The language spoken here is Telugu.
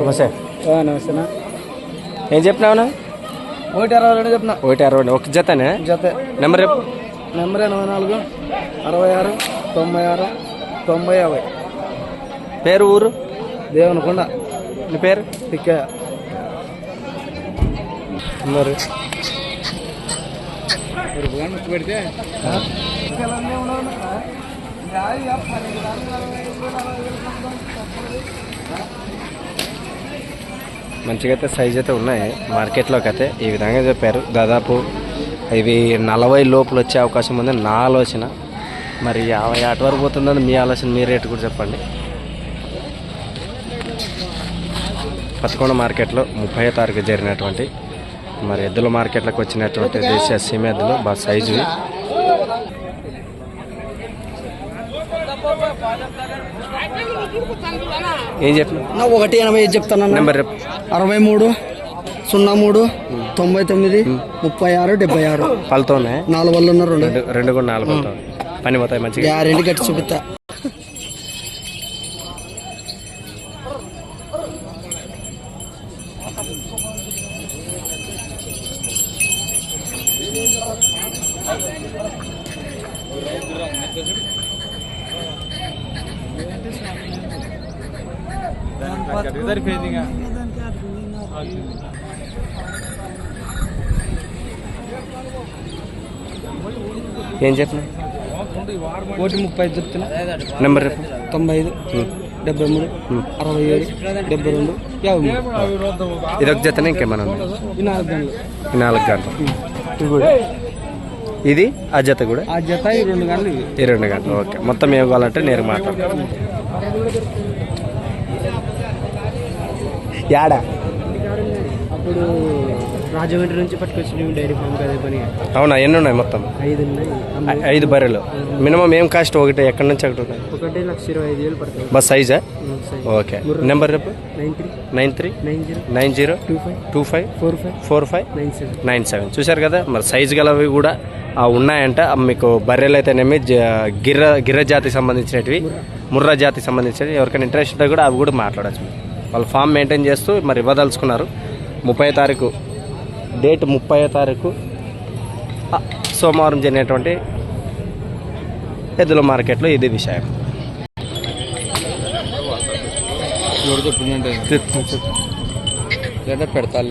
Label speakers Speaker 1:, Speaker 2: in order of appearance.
Speaker 1: నమస్తే.
Speaker 2: నమస్తేనా
Speaker 1: ఏం చెప్పినావు
Speaker 2: ఒకటి అరవై రెండు చెప్పిన.
Speaker 1: ఒకటి అరవై ఒక జతనే?
Speaker 2: జత.
Speaker 1: నెంబర్
Speaker 2: నెంబర్ ఎనభై నాలుగు అరవై ఆరు తొంభై ఆరు తొంభై యాభై.
Speaker 1: పేరు ఊరు?
Speaker 2: దేవనకొండ.
Speaker 1: నీ పేరు?
Speaker 2: తిక్కయ్య.
Speaker 1: మరి?
Speaker 2: పెడితే
Speaker 1: మంచిగా అయితే సైజ్ అయితే ఉన్నాయి. మార్కెట్లోకి అయితే ఈ విధంగా చెప్పారు. దాదాపు ఇవి నలభై లోపల వచ్చే అవకాశం ఉంది. నా ఆలోచన. మరి యాభై ఆట వరకు పోతుందని మీ ఆలోచన మీ రేటు కూడా చెప్పండి. పత్తికొండ మార్కెట్లో ముప్పై తారీఖు జరిగినటువంటి మరి ఎద్దుల మార్కెట్లోకి వచ్చినటువంటి దేశీయ సీమ ఎద్దులు బాగా సైజు ఏం చెప్పిన
Speaker 2: ఒకటి ఎనభై ఐదు చెప్తాను
Speaker 1: నెంబర్.
Speaker 2: అరవై మూడు సున్నా మూడు తొంభై తొమ్మిది ముప్పై ఆరు డెబ్బై ఆరు.
Speaker 1: పళ్ళతోనే
Speaker 2: నాలుగు వాళ్ళు ఉన్నారు రెండు.
Speaker 1: రెండు కూడా నాలుగు పని పోతాయి మంచిగా.
Speaker 2: గ్యారెంటీ కట్టి చూపిస్తా.
Speaker 1: ఏం చెప్పిన
Speaker 2: ముప్పై ఐదు చెప్తున్నా
Speaker 1: నెంబర్ చెప్పు.
Speaker 2: తొంభై ఐదు డెబ్బై మూడు అరవై ఏడు డెబ్బై రెండు యాభై మూడు.
Speaker 1: ఇది ఒక జతనే ఇంకేమన్నా
Speaker 2: ఈ నాలుగు గంటలు.
Speaker 1: ఈ నాలుగు గంటలు. ఇది ఆ జత కూడా?
Speaker 2: ఆ జత ఈ రెండు గంటలు
Speaker 1: ఈ రెండు గంటలు. ఓకే. మొత్తం ఏం కావాలంటే నేను మాట్లాడతాను. యాడా?
Speaker 2: అప్పుడు రాజమండ్రి నుంచి డైరీ ఫామ్ అదే పని.
Speaker 1: అవునా ఎన్ని ఉన్నాయి మొత్తం
Speaker 2: ఐదు ఉన్నాయి
Speaker 1: ఐదు బర్రెలు. మినిమం ఏం కాస్ట్ ఒకటి? ఎక్కడి నుంచి ఒకటి ఉన్నాయి
Speaker 2: ఒకటి లక్ష ఇరవై ఐదు వేలు పడుతుంది.
Speaker 1: బస్ సైజా? ఓకే. నెంబర్ చెప్పు.
Speaker 2: Nine three.
Speaker 1: Nine three.
Speaker 2: Nine zero.
Speaker 1: Nine zero.
Speaker 2: Two five.
Speaker 1: Two five.
Speaker 2: Four five.
Speaker 1: Four five.
Speaker 2: Nine seven.
Speaker 1: Nine seven. చూశారు కదా మరి సైజు గలవి కూడా ఉన్నాయంట. మీకు బర్రెలు అయితేనేమి గిర్ర గిర్ర జాతికి సంబంధించినవి ముర్రా. జాతికి సంబంధించినవి. ఎవరికైనా ఇంట్రెస్ట్ ఉంటే కూడా అవి కూడా మాట్లాడచ్చు. వాళ్ళు ఫామ్ మెయింటైన్ చేస్తూ మరి ఇవ్వదలుచుకున్నారు. ముప్పై తారీఖు డేట్ ముప్పై తారీఖు సోమవారం జరిగినటువంటి ఎద్దుల మార్కెట్లో ఇది విషయం.
Speaker 2: పెడతా